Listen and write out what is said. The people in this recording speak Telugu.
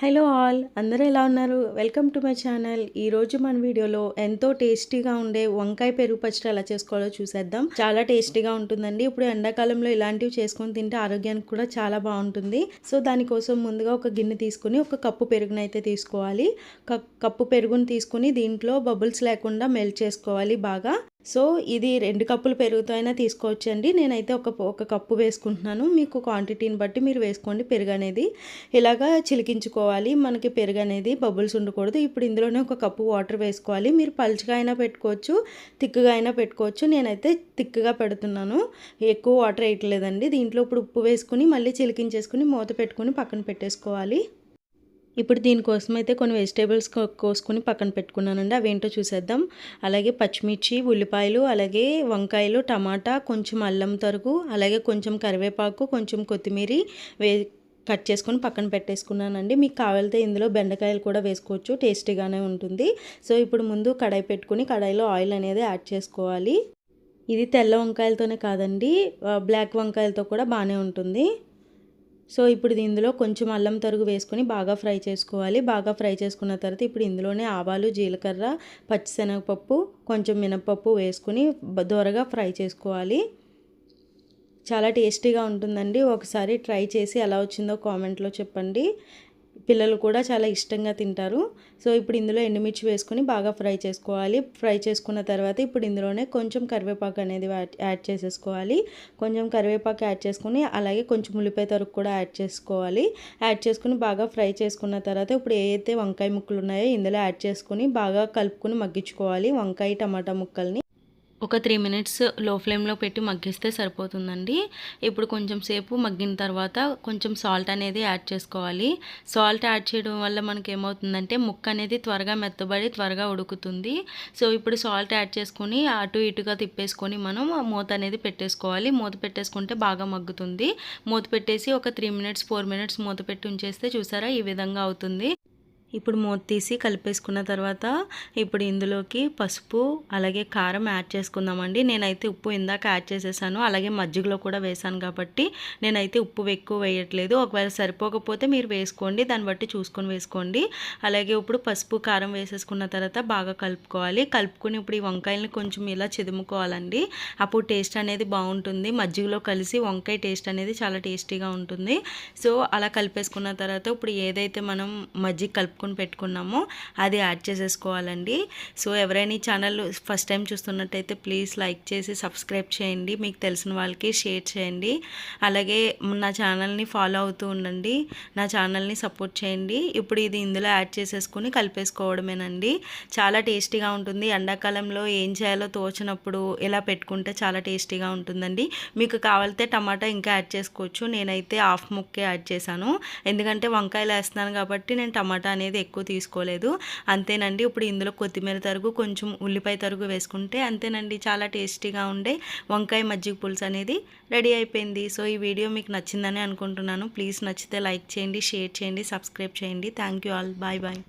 హలో ఆల్ అందరూ ఎలా ఉన్నారు? Welcome to my channel. ఈ రోజు మన వీడియోలో ఎంతో టేస్టీగా ఉండే వంకాయ పెరుగు పచ్చడి ఎలా చేసుకోవాలో చూసేద్దాం. చాలా టేస్టీగా ఉంటుందండి. ఇప్పుడు ఎండాకాలంలో ఇలాంటివి చేసుకొని తింటే ఆరోగ్యానికి కూడా చాలా బాగుంటుంది. సో దానికోసం ముందుగా ఒక గిన్నె తీసుకుని ఒక కప్పు పెరుగునైతే తీసుకోవాలి. కప్పు పెరుగును తీసుకుని దీంట్లో బబుల్స్ లేకుండా మెల్ట్ చేసుకోవాలి బాగా. సో ఇది రెండు కప్పులు పెరుగుతో అయినా తీసుకోవచ్చండి. నేనైతే ఒక ఒక కప్పు వేసుకుంటున్నాను. మీకు క్వాంటిటీని బట్టి మీరు వేసుకోండి పెరుగు అనేది ఇలాగా చిలికించుకోవాలి. మనకి పెరుగు అనేది బబుల్స్ ఉండకూడదు. ఇప్పుడు ఇందులోనే ఒక కప్పు వాటర్ వేసుకోవాలి. మీరు పలుచగా అయినా పెట్టుకోవచ్చు తిక్కుగా అయినా పెట్టుకోవచ్చు. నేనైతే తిక్కుగా పెడుతున్నాను. ఎక్కువ వాటర్ వేయట్లేదండి. దీంట్లో ఇప్పుడు ఉప్పు వేసుకుని మళ్ళీ చిలికించేసుకుని మూత పెట్టుకుని పక్కన పెట్టేసుకోవాలి. ఇప్పుడు దీనికోసం అయితే కొన్ని వెజిటేబుల్స్ కోసుకొని పక్కన పెట్టుకున్నానండి. అవి ఏంటో చూసేద్దాం. అలాగే పచ్చిమిర్చి ఉల్లిపాయలు అలాగే వంకాయలు టమాటా కొంచెం అల్లం తరుగు అలాగే కొంచెం కరివేపాకు కొంచెం కొత్తిమీర వే కట్ చేసుకొని పక్కన పెట్టేసుకున్నానండి. మీకు కావాలితే ఇందులో బెండకాయలు కూడా వేసుకోవచ్చు. టేస్టీగానే ఉంటుంది. సో ఇప్పుడు ముందు కడాయి పెట్టుకుని కడాయిలో ఆయిల్ అనేది యాడ్ చేసుకోవాలి. ఇది తెల్ల వంకాయలతోనే కాదండి. బ్లాక్ వంకాయలతో కూడా బాగానే ఉంటుంది. సో ఇప్పుడు ఇందులో కొంచెం అల్లం తరుగు వేసుకొని బాగా ఫ్రై చేసుకోవాలి. బాగా ఫ్రై చేసుకున్న తర్వాత ఇప్పుడు ఇందులోనే ఆవాలు జీలకర్ర పచ్చిశనగపప్పు కొంచెం మినపప్పు వేసుకుని దోరగా ఫ్రై చేసుకోవాలి. చాలా టేస్టీగా ఉంటుందండి. ఒకసారి ట్రై చేసి ఎలా వచ్చిందో కామెంట్లో చెప్పండి. పిల్లలు కూడా చాలా ఇష్టంగా తింటారు. సో ఇప్పుడు ఇందులో ఎండుమిర్చి వేసుకొని బాగా ఫ్రై చేసుకోవాలి. ఫ్రై చేసుకున్న తర్వాత ఇప్పుడు ఇందులోనే కొంచెం కరివేపాకు అనేది యాడ్ చేసేసుకోవాలి. కొంచెం కరివేపాకు యాడ్ చేసుకుని అలాగే కొంచెం ఉల్లిపాయ తరుకు కూడా యాడ్ చేసుకోవాలి. యాడ్ చేసుకుని బాగా ఫ్రై చేసుకున్న తర్వాత ఇప్పుడు ఏదైతే వంకాయ ముక్కలు ఉన్నాయో ఇందులో యాడ్ చేసుకుని బాగా కలుపుకొని మగ్గించుకోవాలి వంకాయ టమాటా ముక్కల్ని. ఒక త్రీ మినిట్స్లో ఫ్లేమ్లో పెట్టి మగ్గిస్తే సరిపోతుందండి. ఇప్పుడు కొంచెం సేపు మగ్గిన తర్వాత కొంచెం సాల్ట్ అనేది యాడ్ చేసుకోవాలి. సాల్ట్ యాడ్ చేయడం వల్ల మనకి ఏమవుతుందంటే ముక్క అనేది త్వరగా మెత్తబడి త్వరగా ఉడుకుతుంది. సో ఇప్పుడు సాల్ట్ యాడ్ చేసుకొని అటు ఇటుగా తిప్పేసుకొని మనం మూత అనేది పెట్టేసుకోవాలి. మూత పెట్టేసుకుంటే బాగా మగ్గుతుంది. మూత పెట్టేసి ఒక త్రీ మినిట్స్ ఫోర్ మినిట్స్ మూత పెట్టి ఉంచేస్తే చూసారా ఈ విధంగా అవుతుంది. ఇప్పుడు మూత తీసి కలిపేసుకున్న తర్వాత ఇప్పుడు ఇందులోకి పసుపు అలాగే కారం యాడ్ చేసుకుందామండి. నేనైతే ఉప్పు ఇందాక యాడ్ చేసేసాను. అలాగే మజ్జిగలో కూడా వేసాను కాబట్టి నేనైతే ఉప్పు ఎక్కువ వేయట్లేదు. ఒకవేళ సరిపోకపోతే మీరు వేసుకోండి. దాన్ని బట్టి చూసుకొని వేసుకోండి. అలాగే ఇప్పుడు పసుపు కారం వేసేసుకున్న తర్వాత బాగా కలుపుకోవాలి. కలుపుకుని ఇప్పుడు ఈ వంకాయలని కొంచెం ఇలా చెదుముకోవాలండి. అప్పుడు టేస్ట్ అనేది బాగుంటుంది. మజ్జిగలో కలిసి వంకాయ టేస్ట్ అనేది చాలా టేస్టీగా ఉంటుంది. సో అలా కలిపేసుకున్న తర్వాత ఇప్పుడు ఏదైతే మనం మజ్జిగ కలుపుకుని పెట్టుకున్నామో. అది యాడ్ చేసేసుకోవాలండి. సో ఎవరైనా ఈ ఛానల్ ఫస్ట్ టైం చూస్తున్నట్టయితే ప్లీజ్ లైక్ చేసి సబ్స్క్రైబ్ చేయండి. మీకు తెలిసిన వాళ్ళకి షేర్ చేయండి. అలాగే నా ఛానల్ని ఫాలో అవుతూ ఉండండి. నా ఛానల్ని సపోర్ట్ చేయండి. ఇప్పుడు ఇది ఇందులో యాడ్ చేసేసుకుని కలిపేసుకోవడమేనండి. చాలా టేస్టీగా ఉంటుంది. ఎండాకాలంలో ఏం చేయాలో తోచినప్పుడు ఇలా పెట్టుకుంటే చాలా టేస్టీగా ఉంటుందండి. మీకు కావాలితే టమాటా ఇంకా యాడ్ చేసుకోవచ్చు. నేనైతే హాఫ్ ముక్కే యాడ్ చేశాను. ఎందుకంటే వంకాయలు వేస్తున్నాను కాబట్టి నేను టమాటా అనేది అనేది ఎక్కువ తీసుకోలేదు. అంతేనండి ఇప్పుడు ఇందులో కొత్తిమీర తరుగు కొంచెం ఉల్లిపాయ తరుగు వేసుకుంటే అంతేనండి చాలా టేస్టీగా ఉండే వంకాయ మజ్జిగ పులుసు అనేది రెడీ అయిపోయింది. సో ఈ వీడియో మీకు నచ్చిందని అనుకుంటున్నాను. ప్లీజ్ నచ్చితే లైక్ చేయండి షేర్ చేయండి సబ్స్క్రైబ్ చేయండి. Thank you all. Bye bye.